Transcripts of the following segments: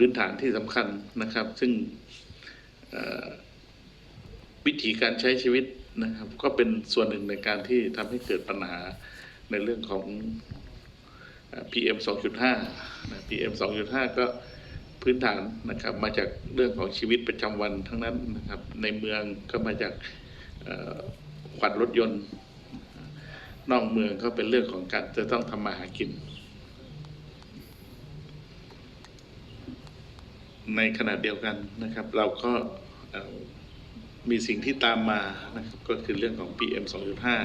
พื้นฐานที่สำคัญนะครับ ซึ่งวิธีการใช้ชีวิตนะครับ ก็เป็นส่วนหนึ่งในการที่ทำให้เกิดปัญหาในเรื่องของ PM 2.5นะ PM 2.5 ก็พื้นฐานนะครับ มาจากเรื่องของชีวิตประจำวันทั้งนั้นนะครับ ในเมืองก็มาจากเอ่อควันรถยนต์ นอกเมืองก็เป็นเรื่องของการจะต้องทำมาหากิน ในขณะเดียวกันนะครับ เราก็มีสิ่งที่ตามมานะครับก็คือเรื่องของ PM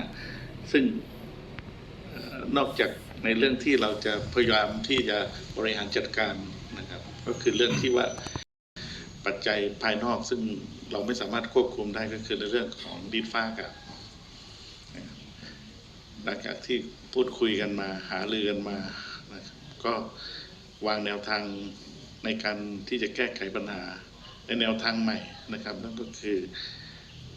2.5 ซึ่งเอ่อนอกจากในเรื่องที่เราจะพยายามที่จะบริหารจัดการนะครับ ก็คือเรื่องที่ว่าปัจจัยภายนอกซึ่งเราไม่สามารถควบคุมได้ก็คือในเรื่องของดินฟ้าอากาศหลังจากที่พูดคุยกันมาหารือกันมานะครับก็วางแนวทาง ในการที่จะแก้ไขปัญหาในแนวทางใหม่นะครับนั่นก็คือ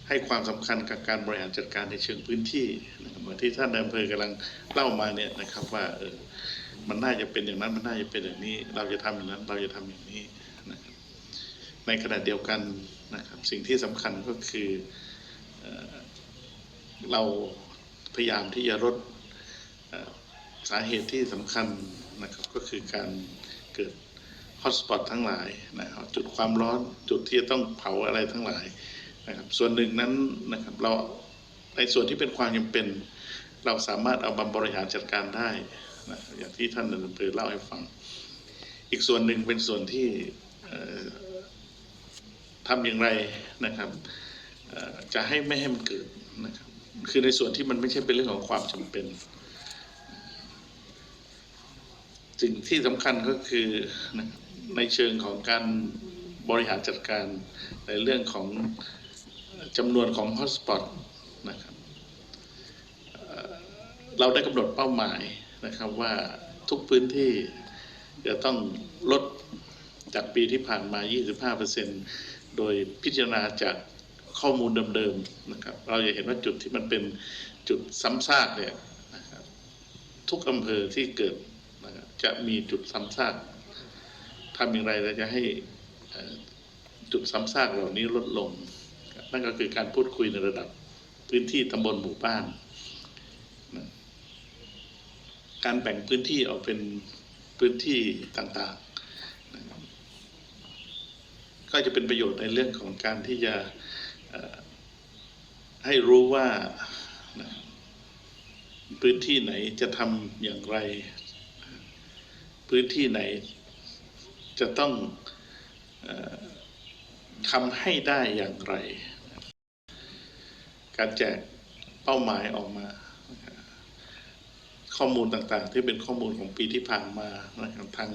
ให้ความสำคัญกับการบริหารจัดการในเชิงพื้นที่นะครับเหมือนที่ท่านนายอำเภอกำลังเล่ามาเนี่ยนะครับว่าเออมันน่าจะเป็นอย่างนั้นมันน่าจะเป็นอย่างนี้ เราจะทำอย่างนั้นเราจะทำอย่างนี้นะครับในขณะเดียวกันนะครับสิ่งที่สำคัญก็คือเออเราพยายามที่จะลดสาเหตุที่สำคัญนะครับก็คือการเกิด ฮอตสปอตทั้งหลายนะครับจุดความร้อนจุดที่จะต้องเผาอะไรทั้งหลายนะครับส่วนหนึ่งนั้นนะครับเราในส่วนที่เป็นความจำเป็น เราสามารถเอามาบริหารจัดการได้นะอย่างที่ท่านนายอำเภอเล่าให้ฟัง อีกส่วนหนึ่งเป็นส่วนที่เอ่อทำอย่างไรนะครับจะให้ไม่ให้มันเกิดนะครับคือในส่วนที่มันไม่ใช่เป็นเรื่องของความจำเป็นสิ่งที่สำคัญก็คือนะครับ ในเชิงของการบริหารจัดการในเรื่องของจำนวนของฮอตสปอตนะครับเราได้กำหนดเป้าหมายนะครับว่าทุกพื้นที่จะต้องลดจากปีที่ผ่านมา 25%โดยพิจารณาจากข้อมูลเดิมๆนะครับ เราจะเห็นว่าจุดที่มันเป็นจุดซ้ำซากเนี่ยนะครับทุกอำเภอที่เกิดนะจะมีจุดซ้ำซาก ทำอย่างไรเราจะให้จุดซ้ำซากเหล่านี้ลดลง นั่นก็คือการพูดคุยในระดับพื้นที่ตำบลหมู่บ้าน การแบ่งพื้นที่ออกเป็นพื้นที่ต่างๆ ก็จะเป็นประโยชน์ในเรื่องของการที่จะให้รู้ว่าพื้นที่ไหนจะทำอย่างไร พื้นที่ไหน จะต้องอทำให้ได้อย่างไร การแจกเป้าหมายออกมา ข้อมูลต่างๆ ที่เป็นข้อมูลของปีที่ผ่านมานะครับทาง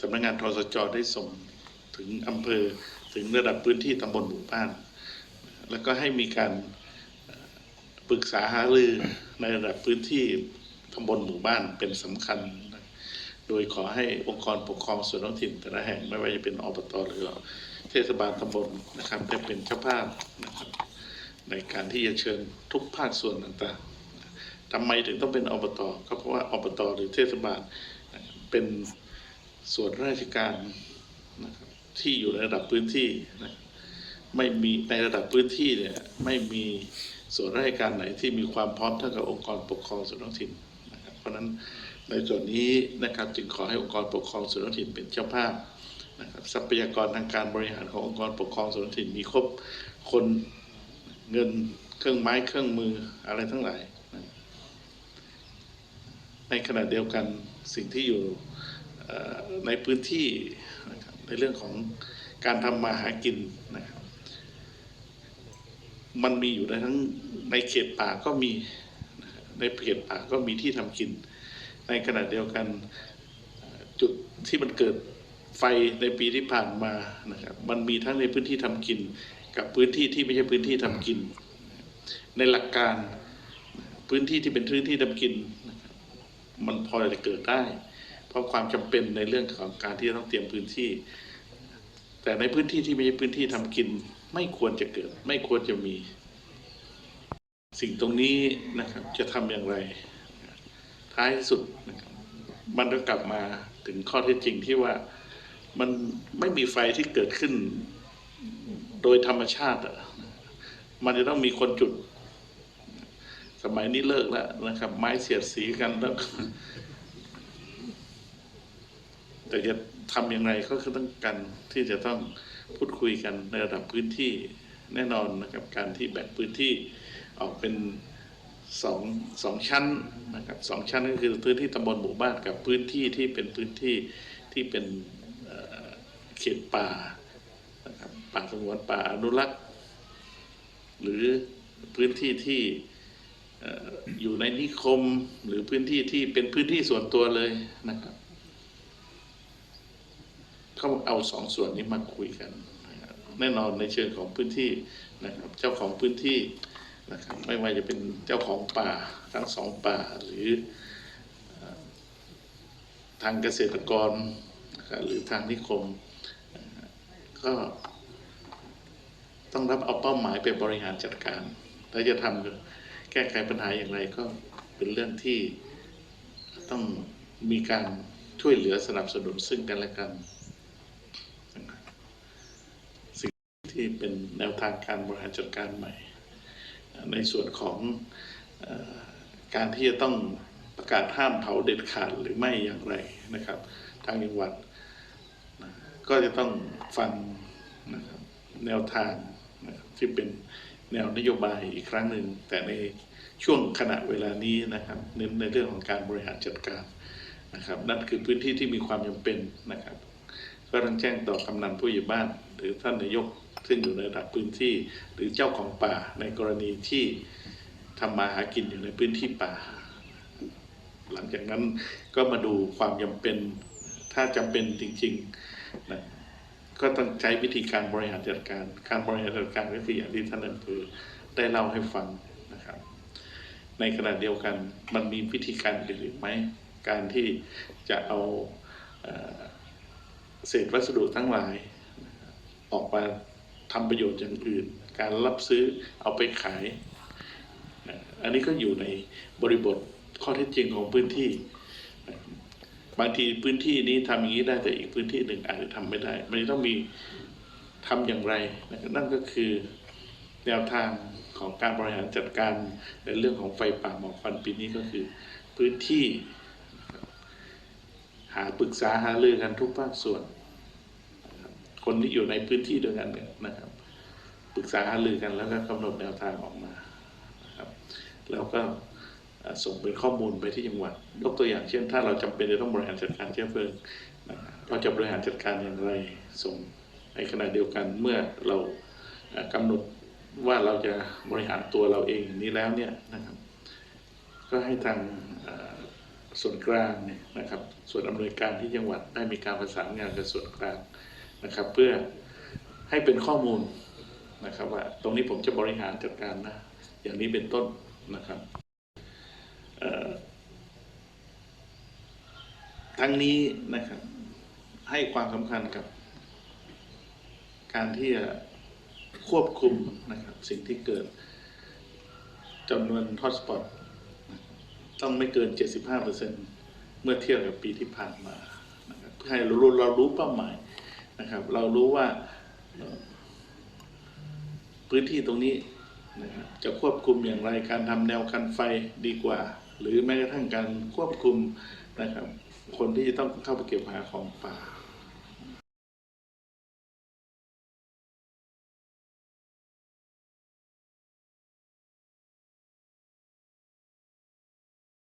สำนักงานทสจได้ส่งถึงอำเภอถึงระดับพื้นที่ตำบลหมู่บ้าน แล้วก็ให้มีการปรึกษาหารือในระดับพื้นที่ตำบลหมู่บ้านเป็นสำคัญ โดยขอให้องค์กรปกครองส่วนท้องถิ่นแต่ละแห่งไม่ว่าจะเป็นอบตหรือเทศบาลตำบลนะครับได้เป็นเจ้าภาพนะครับในการที่จะเชิญทุกภาคส่วนต่างๆทำไมถึงต้องเป็นอบตก็เพราะว่าอบตหรือเทศบาลเป็นส่วนราชการนะครับที่อยู่ในระดับพื้นที่นะไม่มีในระดับพื้นที่เนี่ยไม่มีส่วนราชการไหนที่มีความพร้อมเท่ากับองค์กรปกครองส่วนท้องถิ่นนะครับเพราะฉะนั้น ในส่วนนี้นะครับจึงขอให้องค์กรปกครองส่วนท้องถิ่นเป็นเจ้าภาพนะครับทรัพยากรทางการบริหารขององค์กรปกครองส่วนท้องถิ่นมีครบคนเงินเครื่องไม้เครื่องมืออะไรทั้งหลายนะในขณะเดียวกันสิ่งที่อยู่ในพื้นที่นะครับในเรื่องของการทำมาหากินนะครับมันมีอยู่ในทั้งในเขตป่าก็มีในเขตป่าก็มีที่ทำกิน ในขณะเดียวกันจุดที่มันเกิดไฟในปีที่ผ่านมานะครับมันมีทั้งในพื้นที่ทำกิน กับพื้นที่ที่ไม่ใช่พื้นที่ทำกิน ในหลักการพื้นที่ที่เป็นพื้นที่ทำกิน มันพอจะเกิดได้ เพราะความจำเป็นในเรื่องของการที่จะต้องเตรียมพื้นที่ แต่ในพื้นที่ที่ไม่ใช่พื้นที่ทำกิน ไม่ควรจะเกิด ไม่ควรจะมี สิ่งตรงนี้นะครับจะทำอย่างไร ท้ายสุดนะครับมันก็กลับมาถึงข้อเท็จจริงที่ว่ามันไม่มีไฟที่เกิดขึ้น โดยธรรมชาติอะมันจะต้องมีคนจุด สมัยนี้เลิกแล้วนะครับ ไม้เสียดสีกันแล้วแต่จะทำยังไงก็คือต้องการที่จะต้องพูดคุยกันในระดับพื้นที่แน่นอนนะครับ การที่แบ่งพื้นที่ออกเป็น สองสองชั้นนะครับสองชั้นก็คือพื้นที่ตำบลหมู่บ้านกับพื้นที่ที่เป็นพื้นที่ที่เป็นเขตป่านะครับป่าสงวนป่าอนุรักษ์ หรือพื้นที่ที่อยู่ในนิคมหรือพื้นที่ที่เป็นพื้นที่ส่วนตัวเลยนะครับเขาเอาสองส่วนนี้มาคุยกันแน่นอนในเชิงของพื้นที่นะครับ เจ้าของพื้นที่ นะครับไม่ว่าจะเป็นเจ้าของป่าทั้งสองป่าหรือทางเกษตรกรหรือทางนิคม ก็ต้องรับเอาเป้าหมายไปบริหารจัดการแล้วจะทำแก้ไขปัญหาอย่างไรก็เป็นเรื่องที่ต้องมีการช่วยเหลือสนับสนุนซึ่งกันและกัน สิ่งที่เป็นแนวทางการบริหารจัดการใหม่ ในส่วนของอการที่จะต้องประกาศห้ามเผาเด็ดขาดหรือไม่อย่างไรนะครับ ทางจังหวัด ก็จะต้องฟังนะครับแนวทางนะครับที่เป็นแนวนโยบายอีกครั้งหนึ่ง แต่ในช่วงขณะเวลานี้นะครับ เน้นในเรื่องของการบริหารจัดการนะครับ นั่นคือพื้นที่ที่มีความจำเป็นนะครับ ก็ต้องแจ้งต่อกำนันผู้ใหญ่บ้าน หรือท่านนายก ซึ่งอยู่ในระดับพื้นที่ หรือเจ้าของป่าในกรณีที่ทำมาหากินอยู่ในพื้นที่ป่า หลังจากนั้นก็มาดูความจำเป็นถ้าจำเป็นจริงๆนะก็ต้องใช้วิธีการบริหารจัดการ การบริหารจัดการก็คืออย่างที่ท่านอำเภอได้เล่าให้ฟังนะครับ ในขณะเดียวกันมันมีวิธีการอื่นอีกไหมการที่จะเอาเศษวัสดุทั้งหลายออกมา ทำประโยชน์อย่างอื่น การรับซื้อเอาไปขาย อันนี้ก็อยู่ในบริบทข้อเท็จจริงของพื้นที่ บางทีพื้นที่นี้ทำอย่างนี้ได้แต่อีกพื้นที่หนึ่งอาจจะทำไม่ได้ มันจะต้องมีทำอย่างไร นั่นก็คือแนวทางของการบริหารจัดการในเรื่องของไฟป่าหมอกควันปีนี้ก็คือ พื้นที่ หาปรึกษาหารือกันทุกภาคส่วน คนที่อยู่ในพื้นที่เดียวกันเนี่ยนะครับปรึกษาหารือกันแล้วก็กำหนดแนวทางออกมานะครับแล้วก็ส่งเป็นข้อมูลไปที่จังหวัดยกตัวอย่างเช่น ถ้าเราจำเป็นจะต้องบริหารจัดการเชื้อเพลิงนะรเราจะบริหารจัดการอย่างไรส่งในขณะเดียวกันเมื่อเราเอ่อกำหนดว่าเราจะบริหารตัวเราเองนี้แล้วเนี่ยนะครับ ก็ให้ทางส่วนกลางเนี่ยนะครับ ส่วนอำนวยการที่จังหวัดได้มีการประสานงานกับส่วนกลาง นะครับ เพื่อให้เป็นข้อมูลนะครับว่าตรงนี้ผมจะบริหารจัดการนะ อย่างนี้เป็นต้นนะครับทั้งนี้นะครับ ให้ความสำคัญกับ การที่จะควบคุมนะครับ สิ่งที่เกิดจำนวนฮอตสปอตต้องไม่เกิน 75%เมื่อเทียบกับปีที่ผ่านมานะครับเพื่อให้เรารู้เรารู้เป้าหมาย นะครับ เรารู้ว่าพื้นที่ตรงนี้นะครับจะควบคุมอย่างไรการทำแนวคันไฟดีกว่า หรือแม้กระทั่งการควบคุมนะครับ คนที่จะต้องเข้าไปเก็บหาของป่า